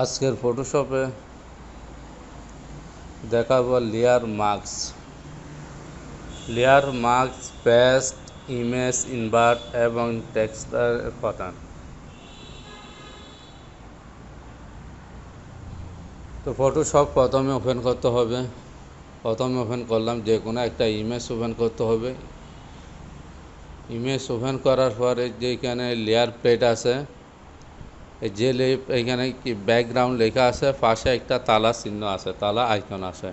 আজকের ফটোশপে দেখাবো layer masks layer masks paste image invert এবং টেক্সটার প্যাটার্ন তো ফটোশপ প্রথমে ওপেন করতে হবে। প্রথমে ওপেন করলাম যে কোনো একটা ইমেজ ওপেন করতে হবে। ইমেজ ওপেন করার পরে যেখানে লেয়ার প্লেট আছে যে এখানে কি ব্যাকগ্রাউন্ড লেখা আছে, পাশে একটা তালা চিহ্ন আছে, তালা আইকন আছে।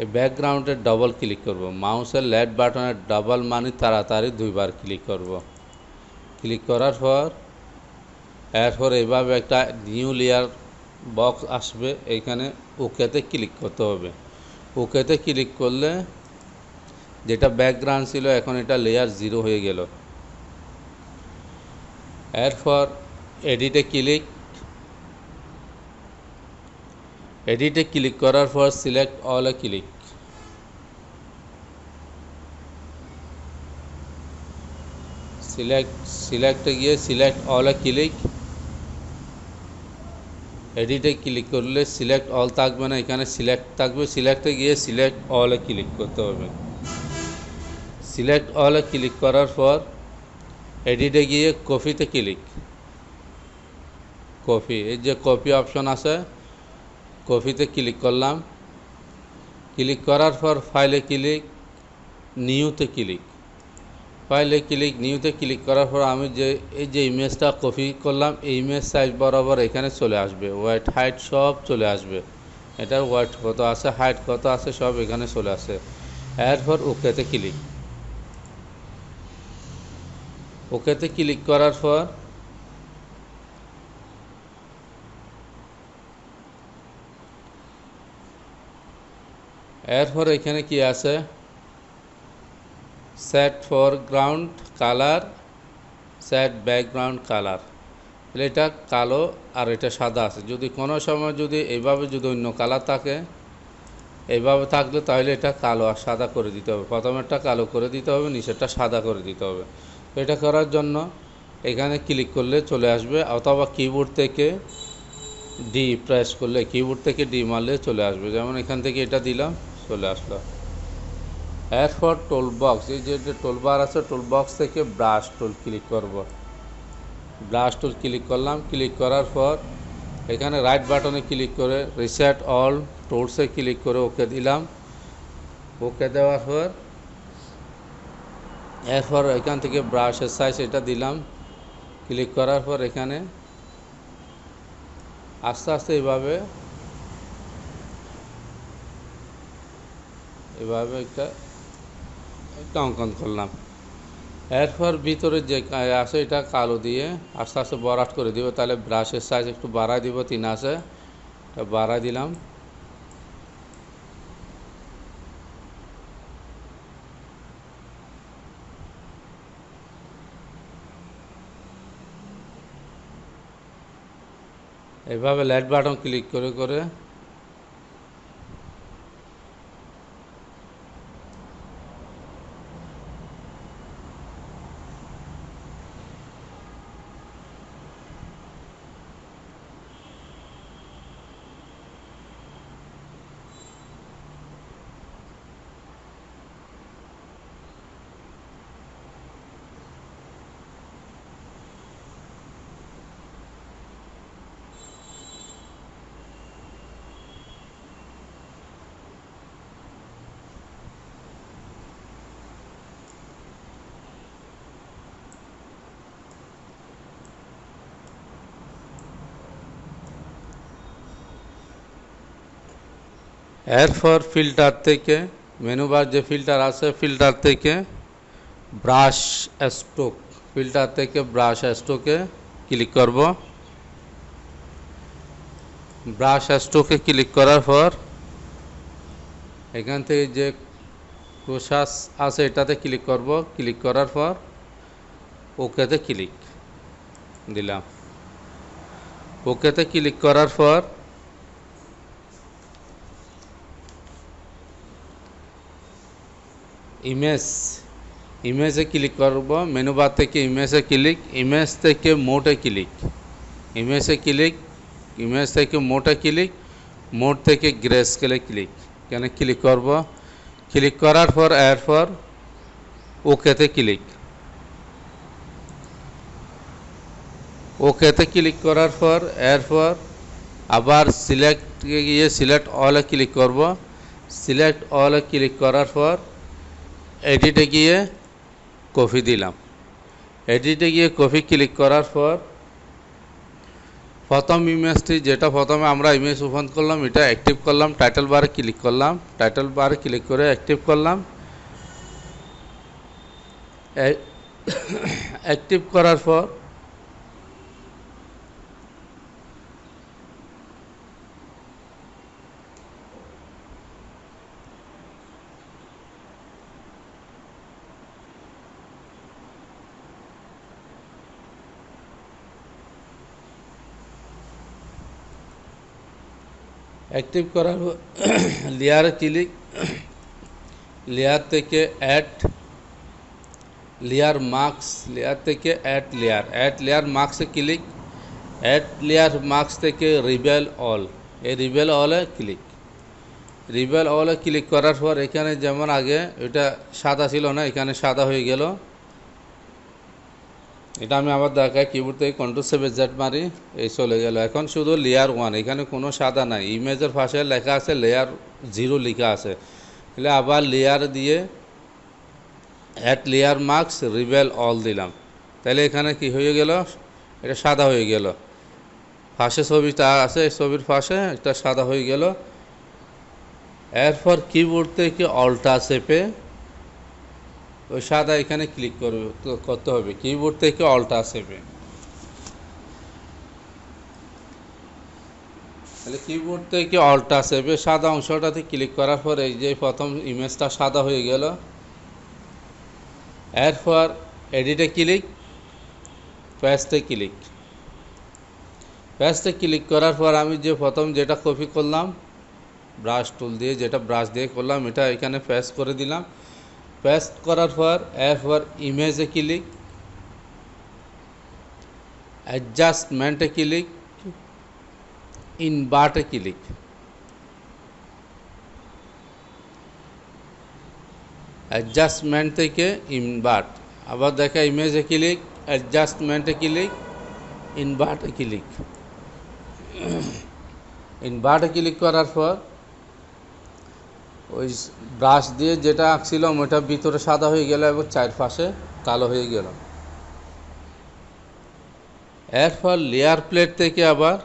এই ব্যাকগ্রাউন্ডে ডবল ক্লিক করব। মাউসের লেফট বাটনে ডবল মানে তাড়াতাড়ি দুইবার ক্লিক করব। ক্লিক করার পর, এরপর এভাবে একটা নিউ লেয়ার বক্স আসবে এখানে ওকেতে ক্লিক করতে হবে। ওকেতে ক্লিক করলে যেটা ব্যাকগ্রাউন্ড ছিল, এখন এটা লেয়ার জিরো হয়ে গেল। এরপর এডিটে ক্লিক এডিটে ক্লিক করার পর সিলেক্ট অলে ক্লিক সিলেক্ট সিলেক্টে গিয়ে সিলেক্ট অলে ক্লিক এডিটে ক্লিক করলে সিলেক্ট অল থাকবে না, এখানে সিলেক্ট থাকবে। সিলেক্টে গিয়ে সিলেক্ট অলে ক্লিক করতে হবে। সিলেক্ট অলে ক্লিক করার পর এডিটে গিয়ে কপিতে ক্লিক কপি এই যে কপি অপশন আছে কপিতে ক্লিক করলাম। ক্লিক করার পর ফাইলে ক্লিক নিউতে ক্লিক ফাইলে ক্লিক নিউতে ক্লিক করার পর আমি যে, এই যে ইমেজটা কপি করলাম, এই ইমেজ সাইজ বরাবর এখানে চলে আসবে। হোয়াইট হাইট সব চলে আসবে। এটার হোয়াইট কত আছে হাইট কত আছে, সব এখানে চলে আসে। এরপর ওকেতে ক্লিক ওকেতে ক্লিক করার পর এরপর এখানে কি আছে? Set foreground colour set background colour এটা কালো আর এটা সাদা আছে। যদি কোনো সময় যদি এইভাবে যদি অন্য কালার থাকে, এইভাবে থাকলে তাহলে এটা কালো আর সাদা করে দিতে হবে। প্রথমেরটা কালো করে দিতে হবে, নিচেরটা সাদা করে দিতে হবে। এটা করার জন্য এখানে ক্লিক করলে চলে আসবে, অথবা কিবোর্ড থেকে ডি প্রেস করলে কিবোর্ড থেকে ডি মারলে চলে আসবে। যেমন এখান থেকে এটা দিলাম চলে আসলো। এরপর টোল বক্স এই যে টোল বার আছে টোল বক্স থেকে ব্রাশ টুল ক্লিক করব। ব্রাশ টুল ক্লিক করলাম ক্লিক করার পর এখানে রাইট বাটনে ক্লিক করে রিসেট অল টোলসে ক্লিক করে ওকে দিলাম। ওকে দেওয়ার পর এরপর এখান থেকে ব্রাশের সাইজ এটা দিলাম। ক্লিক করার পর এখানে আস্তে আস্তে এইভাবে এভাবে একটা একটা অঙ্কন করলাম। এরপর ভিতরে যে আছে, এটা কালো দিয়ে আস্তে আস্তে বরাট করে দিব। তাহলে ব্রাশের সাইজ একটু বাড়াই দিব, তিন আছে। এটা বাড়াই দিলাম। এভাবে লাইট বাটন ক্লিক করে করে এরপর ফিল্টার থেকে মেনুবার যে ফিল্টার আছে ফিল্টার থেকে ব্রাশ স্ট্রোক ফিল্টার থেকে ব্রাশ স্ট্রোকে ক্লিক করব। ব্রাশ স্ট্রোকে ক্লিক করার পর এখান থেকে যে প্রসাস আছে এটাতে ক্লিক করব। ক্লিক করার পর ওকেতে ক্লিক দিলাম। ওকেতে ক্লিক করার পর ইমেজ, ইমেজে ক্লিক করব মেনু বার থেকে ইমেজে ক্লিক, ইমেজ থেকে মোটে ক্লিক। ইমেজে ক্লিক, ইমেজ থেকে মোটে ক্লিক, মোড থেকে গ্রে স্কেলে ক্লিক। এখানে ক্লিক করব। ক্লিক করার পর, এরপর ওকেতে ক্লিক। ওকেতে ক্লিক করার পর, এরপর আবার সিলেক্ট গিয়ে সিলেক্ট অলে ক্লিক করব। সিলেক্ট অলে ক্লিক করার পর এডিটে গিয়ে কফি দিলাম। এডিটে গিয়ে কফি ক্লিক করার পর প্রথম ইমেজটি যেটা প্রথমে আমরা ইমেজ ওপেন করলাম, এটা অ্যাক্টিভ করলাম টাইটেল বারে ক্লিক করলাম টাইটেল বারে ক্লিক করে অ্যাক্টিভ করলাম। অ্যাক্টিভ করার পর অ্যাক্টিভ করার লেয়ারে ক্লিক। লেয়ার থেকে অ্যাড লেয়ার মার্কস লেয়ার থেকে অ্যাড লেয়ার। অ্যাড লেয়ার মার্কসে ক্লিক। অ্যাড লেয়ার মার্কস থেকে রিবেল অল এই রিবেল অলে ক্লিক। রিবেল অলে ক্লিক করার পর এখানে যেমন আগে এটা সাদা ছিল না, এখানে সাদা হয়ে গেল। এটা আমি আবার দেখাই কিবোর্ড থেকে কন্ট্রোল সেভেন জেড মারি, এই চলে গেল। এখন শুধু লেয়ার ওয়ান এখানে কোনো সাদা নাই। ইমেজের পাশে লেখা আছে লেয়ার জিরো লেখা আছে। তাহলে আবার লেয়ার দিয়ে add layer masks reveal all দিলাম। তাহলে এখানে কি হয়ে গেল? এটা সাদা হয়ে গেল। পাশে ছবিটা আছে, এই ছবির পাশে এটা সাদা হয়ে গেল। এরপর কিবোর্ড থেকে অল্টা চেপে ওই সাদা এখানে ক্লিক করবে করতে হবে। কিবোর্ড থেকে অল্টা চেপে তাহলে কিবোর্ড থেকে অল্টা চেপে সাদা অংশটাতে ক্লিক করার পরে এই যে প্রথম ইমেজটা সাদা হয়ে গেল। এরপর এডিটে ক্লিক প্যাস্টে ক্লিক প্যাস্টে ক্লিক করার পর আমি যে প্রথম যেটা কপি করলাম ব্রাশ টুল দিয়ে যেটা ব্রাশ দিয়ে করলাম, এটা এখানে প্যাস্ট করে দিলাম। পেস্ট করার পর, এরপর ইমেজে ক্লিক অ্যাডজাস্টমেন্টে ক্লিক ইনবার্টে ক্লিক অ্যাডজাস্টমেন্ট থেকে ইনবার্ট আবার দেখা ইমেজে ক্লিক অ্যাডজাস্টমেন্টে ক্লিক ইনবার্টে ক্লিক ইনবার্টে ক্লিক করার পর ওই ব্রাশ দিয়ে যেটা আঁকছিলাম ওটা ভিতরে সাদা হয়ে গেল এবং চারপাশে কালো হয়ে গেল। এরপর লেয়ার প্লেট থেকে আবার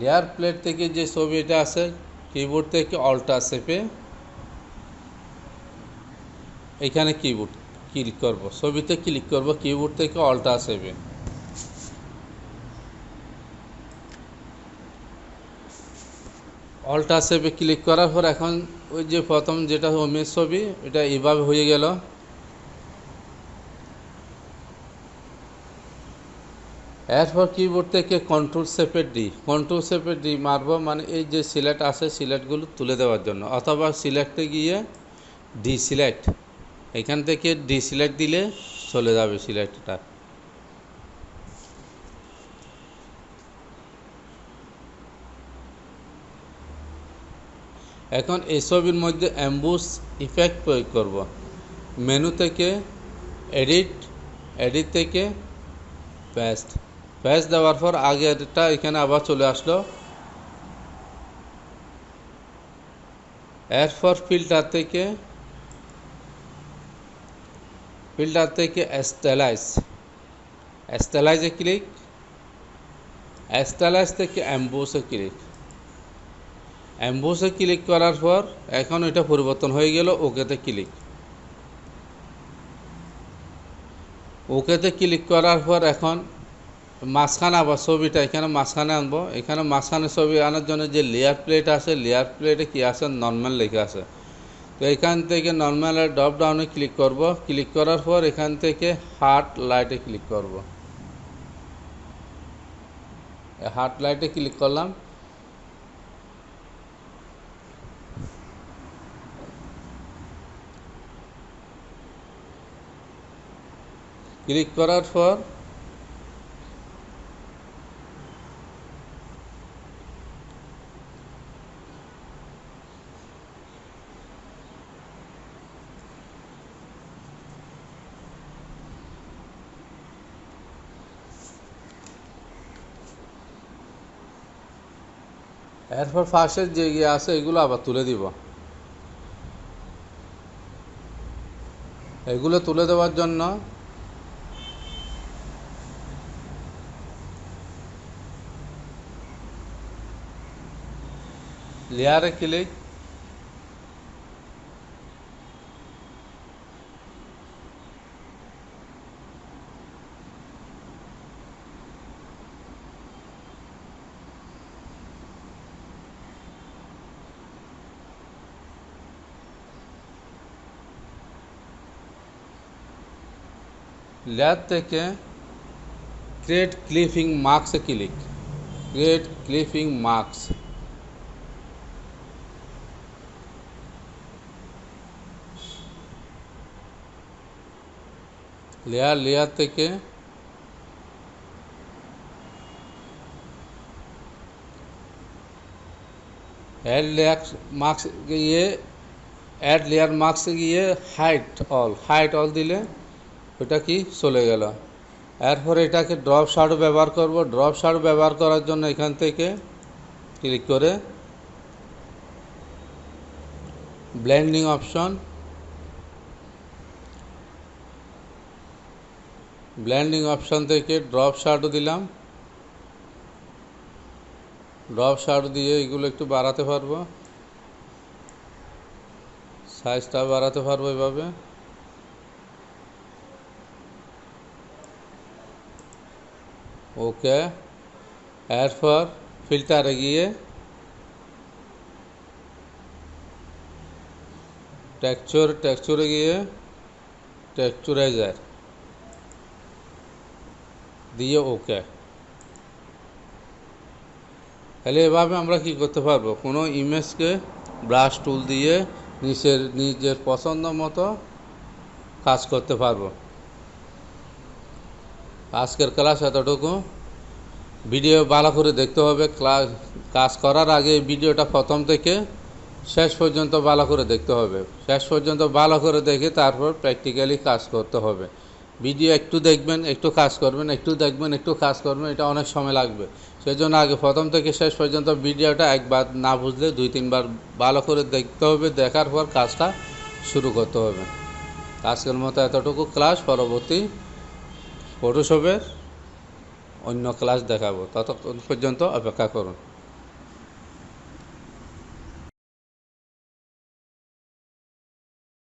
লেয়ার প্লেট থেকে যে ছবিটা আছে কিবোর্ড থেকে অল্টা চেপে এখানে কিবোর্ড ক্লিক করব। ছবিতে ক্লিক করব কিবোর্ড থেকে অল্টা সেভেন অল্টা সেভে ক্লিক করার পর এখন ওই যে প্রথম যেটা ওমের ছবি, এটা এইভাবে হয়ে গেল। এরপর কিবোর্ড থেকে কন্ট্রোল সেপে ডি কন্ট্রোল সেপে ডি মারবো মানে এই যে সিলেক্ট আছে সিলেক্টগুলো তুলে দেওয়ার জন্য। অথবা সিলেক্টে গিয়ে ডি সিলেক্ট এখান থেকে ডি দিলে চলে যাবে সিলেক্টটা। এখন এই ছবির মধ্যে অ্যাম্বুস ইফেক্ট প্রয়োগ করব। মেনু থেকে এডিট এডিট থেকে পেস্ট। পেস্ট দেওয়ার পর আগেরটা এখানে আবার চলে আসলো। এরপর ফিল্টার থেকে ফিল্টার থেকে স্টেলাইজ স্টেলাইজে ক্লিক স্টেলাইজ থেকে অ্যাম্বোসে ক্লিক অ্যাম্বোসে ক্লিক করার পর, এখন এটা পরিবর্তন হয়ে গেল, ওকেতে ক্লিক ওকেতে ক্লিক করার পর এখন মাঝখানে আবার ছবিটা, এখানে মাঝখানে আনব। এখানে মাঝখানে ছবি আনার জন্য যে লেয়ার প্লেট আছে লেয়ার প্লেটে কী আছে? নর্মাল লেখা আছে। তো এখান থেকে নর্মাল ড্রপ ডাউনে ক্লিক করব। ক্লিক করার পর এখান থেকে হার্ট লাইটে ক্লিক করব। হার্ট লাইটে ক্লিক করলাম। ক্লিক করার পর এরপর ফার্স্টের যে ইয়ে আছে এগুলো আবার তুলে দিব এগুলো তুলে দেওয়ার জন্য লেয়ারে ক্লিক লেয়ার থেকে create clipping মার্কসে click create clipping masks layer layer থেকে অ্যাড লেয়ার মার্কস গিয়ে অ্যাড লেয়ার মার্কসে গিয়ে হাইট অল হাইট অল দিলে ওটা কি? চলে গেল। এরপর এটাকে ড্রপ শার্ট ব্যবহার করব। ড্রপ শার্ট ব্যবহার করার জন্য এখান থেকে ক্লিক করে ব্লেন্ডিং অপশন ব্লেন্ডিং অপশন থেকে ড্রপ শার্টও দিলাম। ড্রপ শার্ট দিয়ে এগুলো একটু বাড়াতে পারব। সাইজটা বাড়াতে পারব এভাবে। ওকে এরপর ফিল্টারে গিয়ে টেক্সচার টেক্সচারে গিয়ে টেক্সচারাইজার দিয়ে ওকে তাহলে এভাবে আমরা কি করতে পারব? কোনো ইমেজকে ব্রাশ টুল দিয়ে নিচের, নিজের পছন্দ মতো কাজ করতে পারব। আজকের ক্লাস এতটুকু। ভিডিও ভালো করে দেখতে হবে। ক্লাস, কাজ করার আগে ভিডিওটা প্রথম থেকে শেষ পর্যন্ত ভালো করে দেখতে হবে। শেষ পর্যন্ত ভালো করে দেখে তারপর প্র্যাকটিক্যালি কাজ করতে হবে। ভিডিও একটু দেখবেন, একটু কাজ করবেন, একটু দেখবেন, একটু কাজ করবেন, এটা অনেক সময় লাগবে। সেজন্য আগে প্রথম থেকে শেষ পর্যন্ত ভিডিওটা একবার না বুঝলে দুই, তিনবার ভালো করে দেখতে হবে। দেখার পর কাজটা শুরু করতে হবে। আজকের মতো এতটুকু। ক্লাস পরবর্তী ফটোশপের অন্য ক্লাস দেখাবো। ততক্ষণ পর্যন্ত অপেক্ষা করুন।